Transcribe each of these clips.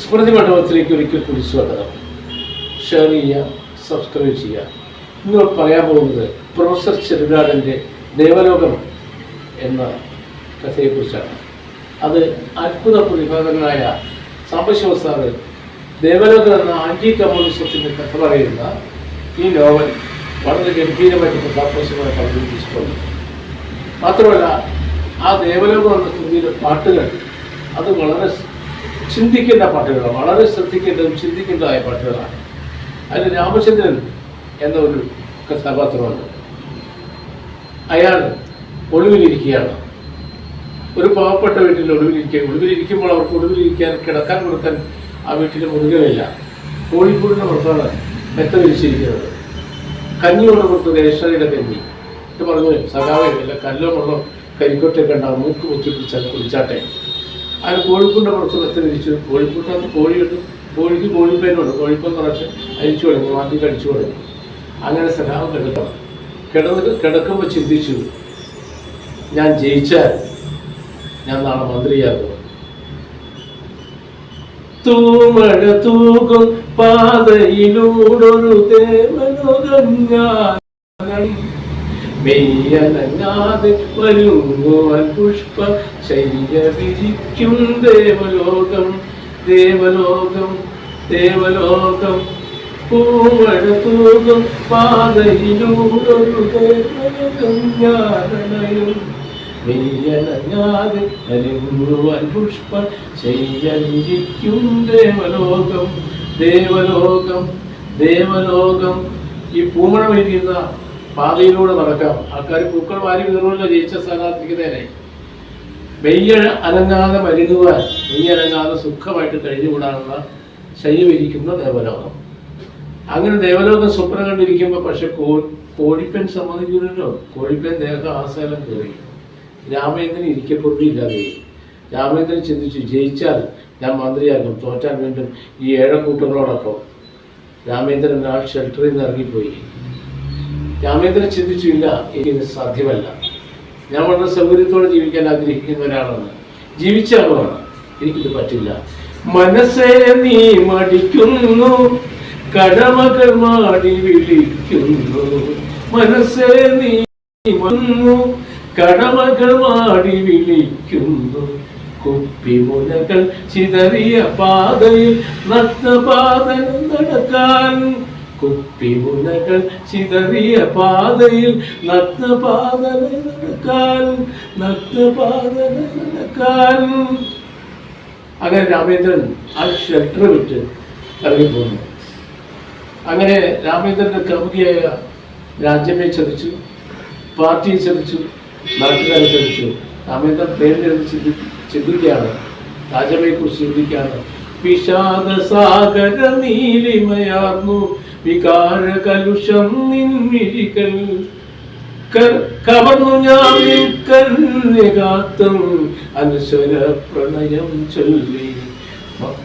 സ്മൃതി മണ്ഡപത്തിലേക്ക് ഒരിക്കൽ കൂടി സ്വാഗതം. ഷെയർ ചെയ്യുക സബ്സ്ക്രൈബ് ചെയ്യുക. ഇന്ന് പറയാൻ പോകുന്നത് പ്രൊഫസർ ചെറുകാടന്റെ ദേവലോകം എന്ന കഥയെക്കുറിച്ചാണ്. അത് അത്ഭുത പ്രതിഭാതങ്ങളായ സാംബശിവ ദേവലോകം എന്ന ആന്റി കമ്മ്യൂണിസത്തിന്റെ കഥ പറയുന്ന ഈ നോവൽ വളരെ ഗംഭീരമായിട്ട് സാംബശിവനെ അവതരിപ്പിച്ചിട്ടുണ്ട് മാത്രമല്ല ആ ദേവലോകം എന്ന കൃതിയിലെ പാട്ടുകൾ അത് വളരെ ചിന്തിക്കേണ്ട പാട്ടുകളാണ്. വളരെ ശ്രദ്ധിക്കേണ്ടതും ചിന്തിക്കേണ്ടതായ പാട്ടുകളാണ്. അതിൽ രാമചന്ദ്രൻ എന്ന ഒരു കഥാപാത്രമുണ്ട്. അയാൾ ഒളിവിലിരിക്കുകയാണ്. ഒരു പാവപ്പെട്ട വീട്ടിൽ ഒളിവിലിരിക്കുക ഒളിവിലിരിക്കുമ്പോൾ അവർക്ക് ഒളിവിലിരിക്കാൻ കിടക്കാൻ കൊടുക്കാൻ ആ വീട്ടിൽ മുറികളില്ല കോഴിക്കോടിന്റെ പുറത്താണ് മെത്ത വിരിച്ചിരിക്കുന്നത്. കഞ്ഞിയോട് കൊടുത്ത് രജിസ്റ്ററിയുടെ കഞ്ഞി. ഇത് പറഞ്ഞു സഖാവേ കല്ലോ വെള്ളം കരിക്കൊറ്റൊക്കെ ഉണ്ടാവും. മൂക്ക് കുത്തി പിടിച്ചാൽ കുടിച്ചാട്ടെ. അതിന് കോഴിക്കുണ്ട കുറച്ച് മെത്ത വിരിച്ചു കോഴിക്കുണ്ട കിട്ടും കോഴിക്ക് കോഴിപ്പേനുണ്ട് കോഴിപ്പം കുറച്ച് അഴിച്ചു കൊടുക്കും. മാറ്റി കഴിച്ചു കൊടുക്കും. അങ്ങനെ സഖാവ് കിടക്കണം കിടന്ന് കിടക്കുമ്പോൾ ചിന്തിച്ചു ഞാൻ ജയിച്ചാൽ ഞാൻ നാളെ മന്ത്രിയാകും. തൂമഴ തൂകും പാതയിലൂടൊരു ദേവലോകം ഞാൻ മെയ്യനങ്ങാതെ വരുമോ പുഷ്പ ശയ്യ വിരിക്കും ദേവലോകം ദേവലോകം ദേവലോകം. പൂമഴ തൂകും പാതയിലൂടൊരു ദേവലോകം ഞാനണയും. മെയ്യനങ്ങാതെ അലിങ്ങുവാൻ പുഷ്പ ശയ്യലിരിക്കും ദേവലോകം ദേവലോകം ദേവലോകം. ഈ പൂമഴ പാതയിലൂടെ നടക്കാം. ആൾക്കാർ പൂക്കൾ വാരി വിതറുകൊണ്ട് ജയിച്ച സ്ഥാനാർത്ഥിക്കുന്നതിനെ മെയ്യ അനങ്ങാതെ മരുങ്ങുവാൻ മെയ്യനങ്ങാതെ സുഖമായിട്ട് കഴിഞ്ഞുകൂടാനുള്ള ശയ്യവിരിക്കുന്ന ദേവലോകം. അങ്ങനെ ദേവലോകം സ്വപ്നം കണ്ടിരിക്കുമ്പോൾ പക്ഷെ കോ കോഴിപ്പൻ സമ്മതിക്കുന്നുണ്ടോ കോഴിപ്പൻ ദേഹ ആസേലം കയറി. രാമേന്ദ്രൻ ഇരിക്കപ്പെട്ടില്ലാതെ രാമേന്ദ്രൻ ചിന്തിച്ചു ജയിച്ചാൽ ഞാൻ മന്ത്രിയാകും തോറ്റാൻ വീണ്ടും ഈ ഏഴക്കൂട്ടങ്ങളോടൊപ്പം രാമേന്ദ്രൻ ആ ഷെൽട്ടറിൽ നിന്ന് ഇറങ്ങിപ്പോയി. രാമേന്ദ്രൻ ചിന്തിച്ചു ഇല്ല എനിക്കിത് സാധ്യമല്ല. ഞാൻ വളരെ സൗകര്യത്തോടെ ജീവിക്കാൻ ആഗ്രഹിക്കുന്ന ഒരാളാണ്. ജീവിച്ചാളുമാണ് എനിക്കിത് പറ്റില്ല. മനസ്സേ നീ മടിക്കുന്നു. കടമകൾ മാടി വിളിക്കുന്നു. മനസ്സേ നീ വന്നു. കടമകൾ മാടി വിളിക്കുന്നു. കുപ്പിമുനകൾ ചിതറിയ പാതയിൽ നഗ്നപാതൻ നടക്കാൻ കുപ്പിമുനകൾ ചിതറിയ പാതയിൽ നഗ്നപാതന നടക്കാൻ നഗ്നപാതന നടക്കാൻ. അങ്ങനെ രാമേന്ദ്രൻ ആ ഷെൽട്ടർ വിട്ട് ഇറങ്ങിപ്പോന്നു. അങ്ങനെ രാമേന്ദ്രന്റെ കമുകിയായ രാജ്യമേ ചതിച്ചു പാർട്ടിയെ ചതിച്ചു നാട്ടുകാരെ ചതിച്ചു. രാമേന്ദ്രൻ പേരിലെഴുതി ചിന്തി ചിന്തിക്കുകയാണ് കുറിച്ച് ചിന്തിക്കുകയാണ്. വിഷാദ സാഗര നീലിമയാർന്നു വികാര കലുഷം നിൻമിഴികൾ കവർന്നു ഞാൻ കന്യകാത്തം അനുസര പ്രണയം ചൊല്ലി.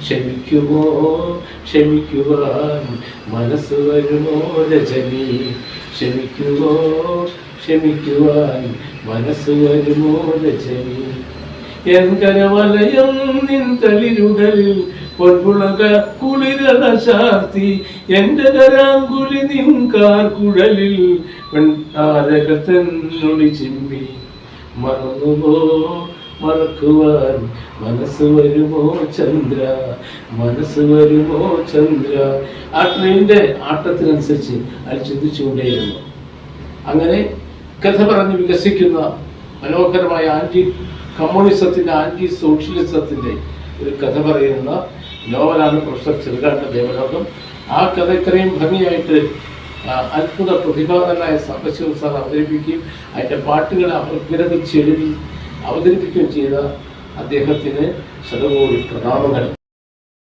ക്ഷമിക്കുമോ? ക്ഷമിക്കുവാൻ മനസ്സ് വരുമോ രജനി? ക്ഷമിക്കുമോ? ക്ഷമിക്കുവാൻ മനസ്സ് വരുമോ രജനി? എൻ കരവലയം നിൻ തളിരുകളിൽ പൊൻപുളക കുളിരള ചാർത്തി എന്റെ കരാങ്കുലി നിൻ കാർക്കുഴലിൽ താരകത്തെന്നൊളി ചിമ്പി മറന്നുപോ മറക്കുവാൻ മനസ്സ് വരുമോ ചന്ദ്ര? മനസ്സ് വരുമോ ചന്ദ്ര? ആ ആട്ടത്തിനനുസരിച്ച് അത് ചിന്തിച്ചുകൊണ്ടേയിരുന്നു അങ്ങനെ കഥ പറഞ്ഞ് വികസിക്കുന്ന മനോഹരമായ ആന്റി കമ്മ്യൂണിസത്തിന്റെ ആന്റി സോഷ്യലിസത്തിന്റെ ഒരു കഥ പറയുന്ന നോവലാണ് പ്രൊഫസർ ചെറുകാട്ട ദേവലോകം. ആ കഥ ഇത്രയും ഭംഗിയായിട്ട് അത്ഭുത പ്രതിഭാതനായ സാംബശിവ സാർ അവതരിപ്പിക്കുകയും അതിന്റെ പാട്ടുകളെ അപഗ്രഥിച്ചെഴുതി അവതരിപ്പിക്കുകയും ചെയ്ത അദ്ദേഹത്തിന് ശതകോടി പ്രണാമങ്ങൾ.